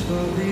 সবই